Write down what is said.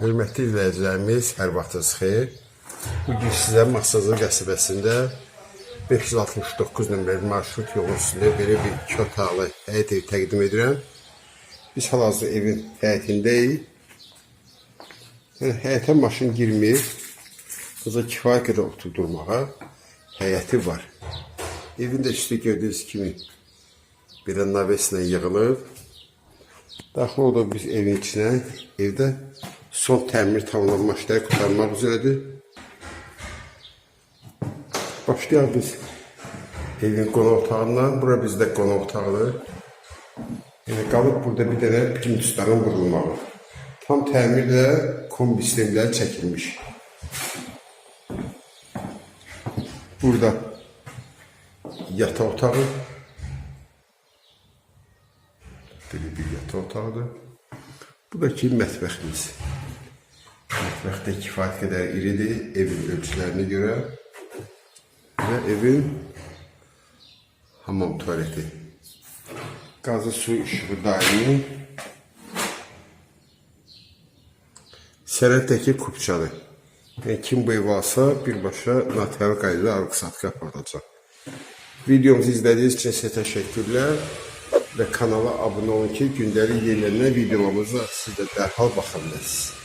Hörmətli izləyicilərimiz, hər vaxtınız xeyir. Bu gün sizə Masazır qəsəbəsində 569 nömrəli marşrut yolu üstündə belə bir iki otaqlı evi təqdim edirəm. Biz hal-hazırda evin həyətindəyik. Yəni, maşın girmir. Qıza kifayət qədər oturdurmağa həyəti var. Evin də üstü gördüyünüz kimi belə naveslə yığılıb. Daxil olduq biz evin içinə. Evdə son təmir tamamlanma işləri qurtarmaq üzrədir. Başlayaq biz evin qonaq otağından. Bura bizdə qonaq otağıdır. Yəni qalıb burada bir dənə plimtusların vurulmağı. Tam təmirlə kombi sistemləri çəkilmiş. Burada yataq otağı. Belə bir yataq otağıdır. Bu da ki mətbəximiz. Mətbəx də kifayət qədər iridir evin ölçülərinə görə. Və evin hamam tualeti. Qazı su işığı daimi. Sərhəddəki kupçadır. Yəni, kim bu evi alsa birbaşa notarial qaydada alqı-satqı aparılacaq. Videomuzu izlədiyiniz üçün sizə təşəkkürlər və kanala abunə olun ki, gündəlik yenilənən videolarımıza siz də dərhal baxa biləsiniz.